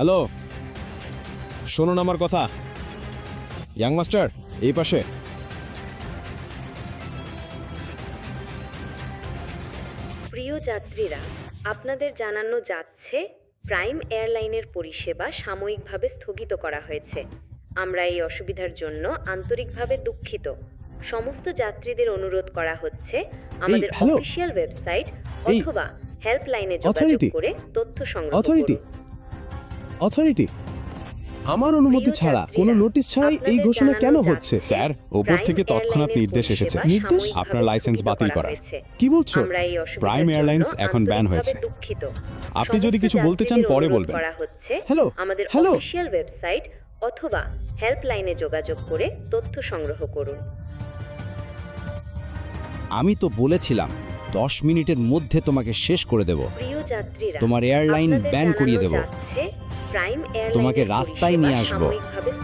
Hello শুনুন আমার কথা। ইয়াং মাস্টার এই পাশে। প্রিয় যাত্রীরা আপনাদের জানানো যাচ্ছে প্রাইম এয়ারলাইনের পরিষেবা সাময়িকভাবে স্থগিত করা হয়েছে। আমরা এই অসুবিধার জন্য আন্তরিকভাবে দুঃখিত। সমস্ত যাত্রীদের অনুরোধ করা হচ্ছে আমাদের অফিসিয়াল ওয়েবসাইট অথবা হেল্পলাইনে যোগাযোগ করে তথ্য সংগ্রহ করুন। অথরিটি? আমার অনুমতি ছাড়া কোনো নোটিশ ছাড়াই এই ঘোষণা কেন হচ্ছে? স্যার ওপর থেকে তৎক্ষণাৎ নির্দেশ এসেছে। নির্দেশ? আপনার লাইসেন্স বাতিল করা করা। কি বলছো? আমরা এই অসুবিধার প্রাইম এয়ারলাইন্স এখন ব্যান হয়েছে। আপনি যদি কিছু বলতে চান পরে বলবেন। করা হচ্ছে হ্যালো, আমাদের হ্যালো। অফিসিয়াল ওয়েবসাইট অথবা হেল্পলাইনে যোগাযোগ করে তথ্য সংগ্রহ করুন। আমি তো বলেছিলাম দশ মিনিটের মধ্যে তোমাকে শেষ করে দেব। প্রিয় যাত্রীরা তোমার এয়ারলাইন ব্যান করিয়ে দেব। তোমাকে রাস্তায় নিয়ে আসব।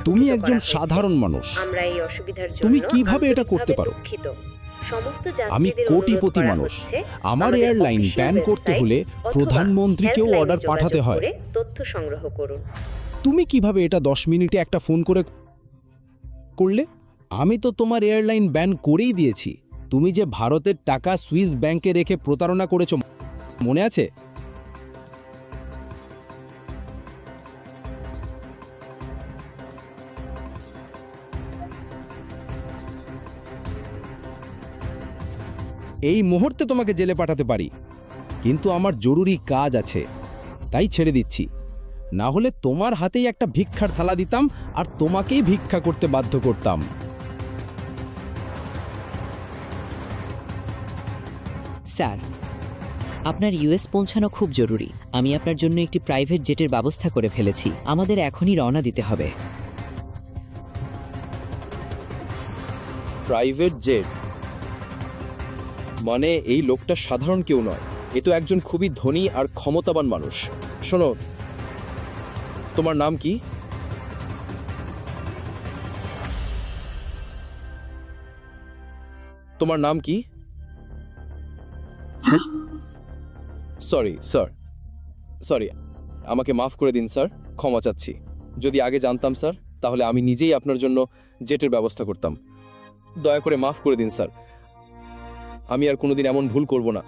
তুমি একজন সাধারণ মানুষ। তুমি কীভাবে এটা করতে পারো? আমি কোটিপতি মানুষ। আমার এয়ারলাইন ব্যান করতে হলে প্রধানমন্ত্রীকেও অর্ডার পাঠাতে হয়। তথ্য সংগ্রহ করুন। তুমি কীভাবে এটা দশ মিনিটে একটা ফোন করে করলে? আমি তো তোমার এয়ারলাইন ব্যান করেই দিয়েছি। তুমি যে ভারতের টাকা সুইস ব্যাংকে রেখে প্রতারণা করেছ মনে আছে? এই মুহূর্তে তোমাকে জেলে পাঠাতে পারি। কিন্তু আমার জরুরি কাজ আছে। তাই ছেড়ে দিচ্ছি। না হলে তোমার হাতেই একটা ভিক্ষার থালা দিতাম আর তোমাকেই ভিক্ষা করতে বাধ্য করতাম। স্যার আপনার ইউএস পৌঁছানো খুব জরুরি। আমি আপনার জন্য একটি প্রাইভেট জেটের ব্যবস্থা করে ফেলেছি। আমাদের এখনই রওনা দিতে হবে। Private jet? মানে এই লোকটা সাধারণ কেউ নয়। এ তো একজন খুবই ধনী আর ক্ষমতাবান মানুষ। শোনো, তোমার নাম কি? তোমার নাম কি? সরি স্যার সরি আমাকে মাফ করে দিন স্যার ক্ষমা চাচ্ছি। যদি আগে জানতাম স্যার তাহলে আমি নিজেই আপনার জন্য জেটের ব্যবস্থা করতাম। দয়া করে মাফ করে দিন স্যার আমি আর কোনোদিন এমন ভুল করব না।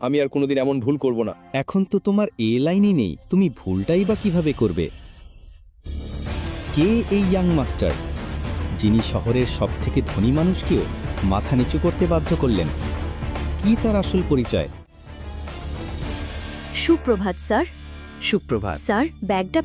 আমি আর কোনোদিন এমন ভুল করব না। এখন তো তোমার এ লাইনই নেই। তুমি ভুলটাই বা কীভাবে করবে? কে এই ইয়াং মাস্টার যিনি শহরের সবথেকে ধনী মানুষকেও মাথা নিচু করতে বাধ্য করলেন। কি তার আসল পরিচয়? সুপ্রভাত স্যার। সুপ্রভাত। স্যার ব্যাগটা